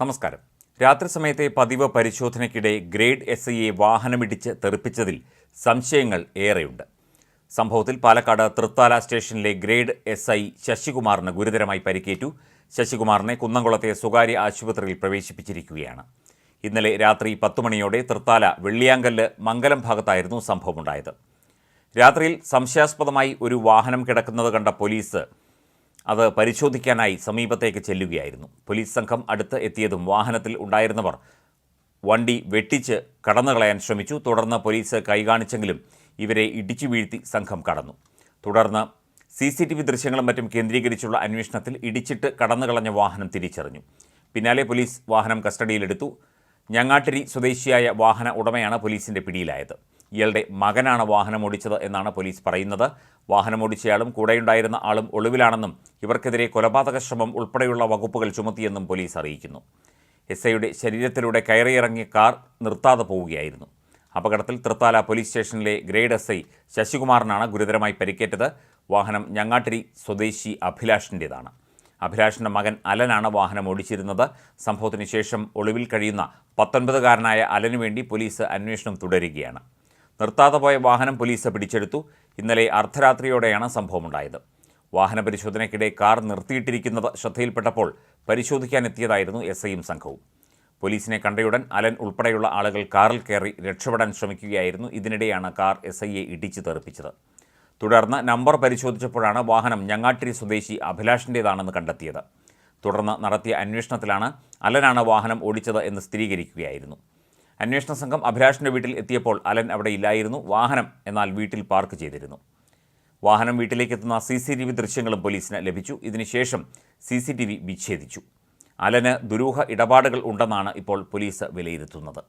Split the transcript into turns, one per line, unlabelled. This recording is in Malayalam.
നമസ്കാരം. രാത്രി സമയത്തെ പതിവ് പരിശോധനയ്ക്കിടെ ഗ്രേഡ് എസ് ഐയെ വാഹനമിടിച്ച് തെറിപ്പിച്ചതിൽ സംശയങ്ങൾ ഏറെയുണ്ട്. സംഭവത്തിൽ പാലക്കാട് തൃത്താല സ്റ്റേഷനിലെ ഗ്രേഡ് എസ് ഐ ശശികുമാറിന് ഗുരുതരമായി പരിക്കേറ്റു. ശശികുമാറിനെ കുന്നംകുളത്തെ സ്വകാര്യ ആശുപത്രിയിൽ പ്രവേശിപ്പിച്ചിരിക്കുകയാണ്. ഇന്നലെ രാത്രി പത്തു മണിയോടെ തൃത്താല വെള്ളിയാങ്കല്ല് മംഗലം ഭാഗത്തായിരുന്നു സംഭവമുണ്ടായത്. രാത്രിയിൽ സംശയാസ്പദമായി ഒരു വാഹനം കിടക്കുന്നത് കണ്ട പോലീസ് അത് പരിശോധിക്കാനായി സമീപത്തേക്ക് ചെല്ലുകയായിരുന്നു. പോലീസ് സംഘം അടുത്ത് എത്തിയതും വാഹനത്തിൽ ഉണ്ടായിരുന്നവർ വണ്ടി വെട്ടിച്ച് കടന്നുകളയാൻ ശ്രമിച്ചു. തുടർന്ന് പോലീസ് കൈകാണിച്ചെങ്കിലും ഇവരെ ഇടിച്ചു വീഴ്ത്തി സംഘം കടന്നു. തുടർന്ന് സി സി ടി വി ദൃശ്യങ്ങളും മറ്റും കേന്ദ്രീകരിച്ചുള്ള അന്വേഷണത്തിൽ ഇടിച്ചിട്ട് കടന്നുകളഞ്ഞ വാഹനം തിരിച്ചറിഞ്ഞു. പിന്നാലെ പോലീസ് വാഹനം കസ്റ്റഡിയിലെടുത്തു. ഞങ്ങാട്ടിരി സ്വദേശിയായ വാഹന ഉടമയാണ് പോലീസിന്റെ പിടിയിലായത്. ഇയാളുടെ മകനാണ് വാഹനം ഓടിച്ചത് എന്നാണ് പോലീസ് പറയുന്നത്. വാഹനം ഓടിച്ചയാളും കൂടെയുണ്ടായിരുന്ന ആളും ഒളിവിലാണെന്നും ഇവർക്കെതിരെ കൊലപാതക ശ്രമം ഉൾപ്പെടെയുള്ള വകുപ്പുകൾ ചുമത്തിയെന്നും പോലീസ് അറിയിക്കുന്നു. എസ് ഐയുടെ ശരീരത്തിലൂടെ കയറിയിറങ്ങിയ കാർ നിർത്താതെ പോവുകയായിരുന്നു. അപകടത്തിൽ തൃത്താല പോലീസ് സ്റ്റേഷനിലെ ഗ്രേഡ് എസ് ഐ ശശികുമാറിനാണ് ഗുരുതരമായി പരിക്കേറ്റത്. വാഹനം ഞങ്ങാട്ടിരി സ്വദേശി അഭിലാഷിന്റേതാണ് അഭിലാഷിന്റെ മകൻ അലനാണ് വാഹനം ഓടിച്ചിരുന്നത്. സംഭവത്തിന് ശേഷം ഒളിവിൽ കഴിയുന്ന പത്തൊൻപതുകാരനായ അലനു വേണ്ടി പോലീസ് അന്വേഷണം തുടരുകയാണ്. നിർത്താതെ പോയ വാഹനം പോലീസ് പിടിച്ചെടുത്തു. ഇന്നലെ അർദ്ധരാത്രിയോടെയാണ് സംഭവമുണ്ടായത്. വാഹന പരിശോധനയ്ക്കിടെ കാർ നിർത്തിയിട്ടിരിക്കുന്നത് ശ്രദ്ധയിൽപ്പെട്ടപ്പോൾ പരിശോധിക്കാനെത്തിയതായിരുന്നു എസ് ഐയും സംഘവും. പോലീസിനെ കണ്ടയുടൻ അലൻ ഉൾപ്പെടെയുള്ള ആളുകൾ കാറിൽ കയറി രക്ഷപ്പെടാൻ ശ്രമിക്കുകയായിരുന്നു. ഇതിനിടെയാണ് കാർ എസ് ഐയെ ഇടിച്ചു തെറിപ്പിച്ചത്. തുടർന്ന് നമ്പർ പരിശോധിച്ചപ്പോഴാണ് വാഹനം ഞങ്ങാട്ടിരി സ്വദേശി അഭിലാഷിന്റേതാണെന്ന് കണ്ടെത്തിയത്. തുടർന്ന് നടത്തിയ അന്വേഷണത്തിലാണ് അലനാണ് വാഹനം ഓടിച്ചത് എന്ന് സ്ഥിരീകരിക്കുകയായിരുന്നു. അന്വേഷണ സംഘം അഭിലാഷിന്റെ വീട്ടിൽ എത്തിയപ്പോൾ അലൻ അവിടെ ഇല്ലായിരുന്നു. വാഹനം എന്നാൽ വീട്ടിൽ പാർക്ക് ചെയ്തിരുന്നു. വാഹനം വീട്ടിലേക്ക് എത്തുന്ന സി സി ടി വി ദൃശ്യങ്ങളും പോലീസിന് ലഭിച്ചു. ഇതിനുശേഷം സി സി ടി വി വിച്ഛേദിച്ചു. അലന് ദുരൂഹ ഇടപാടുകൾ ഉണ്ടെന്നാണ് ഇപ്പോൾ പോലീസ് വിലയിരുത്തുന്നത്.